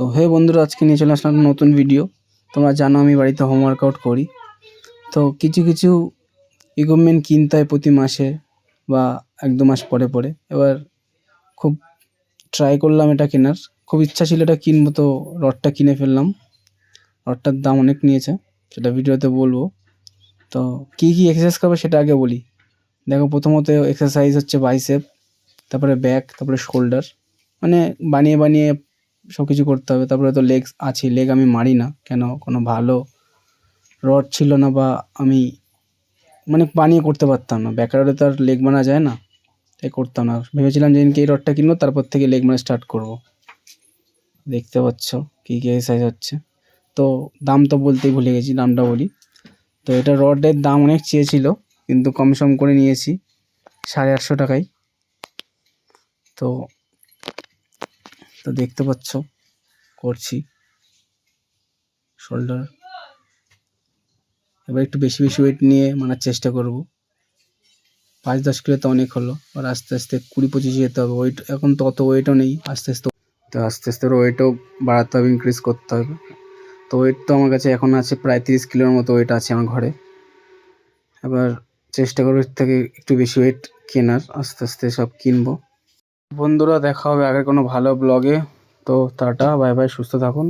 তো হে বন্ধুরা, আজকে নিয়ে চলে আসলাম নতুন ভিডিও তোমরা জানো আমি বাড়িতে হোম ওয়ার্কআউট করি। তো কিছু কিছু ইকুইপমেন্ট কিনতে হয় প্রতি মাসে বা এক দু মাস পরে পরে। এবার খুব ট্রাই করলাম এটা কেনার। খুব ইচ্ছা ছিল এটা কিনবো, তো রডটা কিনে ফেললাম। রডটার দাম অনেক নিয়েছে, সেটা ভিডিওতে বলব। তো কী কী এক্সারসাইজ করবে সেটা আগে বলি। দেখো, প্রথমত এক্সারসাইজ হচ্ছে বাইসেপ তারপরে ব্যাক তারপরে শোল্ডার মানে বানিয়ে বানিয়ে সব কিছু করতে হবে। তারপরে তো লেগ আছে, লেগ আমি মারি না। কেন? কোনো ভালো রড ছিল না বা আমি মানে বানিয়ে করতে পারতাম না। ব্যাকারে তো আর লেগ মারা যায় না। তাই করতাম না। ভেবেছিলাম যেদিনকে এই রডটা কিনবো, তারপর থেকে লেগ মারা স্টার্ট করব। দেখতে পাচ্ছ কী কী সাইজ হচ্ছে। তো দাম তো বলতেই ভুলে গেছি, দামটা বলি। তো এটা রডের দাম অনেক চেয়েছিল, কিন্তু কম সম করে নিয়েছি সাড়ে আটশো টাকায়। তো তো দেখতে পাচ্ছ, করছি। শোল্ডার এবার একটু বেশি বেশি ওয়েট নিয়ে মানার চেষ্টা করব। পাঁচ, দশ কিলো তো অনেক হলো। আর আস্তে আস্তে কুড়ি, পঁচিশে যেতে হবে। ওয়েট এখন তো অত ওয়েটও নেই। আস্তে আস্তে, তো আস্তে আস্তে ওয়েটও বাড়াতে হবে ইনক্রিজ করতে হবে। তো ওয়েট তো আমার কাছে এখন আছে প্রায় তিরিশ কিলোর মতো ওয়েট আছে আমার ঘরে। এবার চেষ্টা করব থেকে একটু বেশি ওয়েট কেনার। আস্তে আস্তে সব কিনবো। বন্ধুরা দেখা হবে আগের কোনো ভালো ব্লগে তো টাটা বাই বাই সুস্থ থাকুন।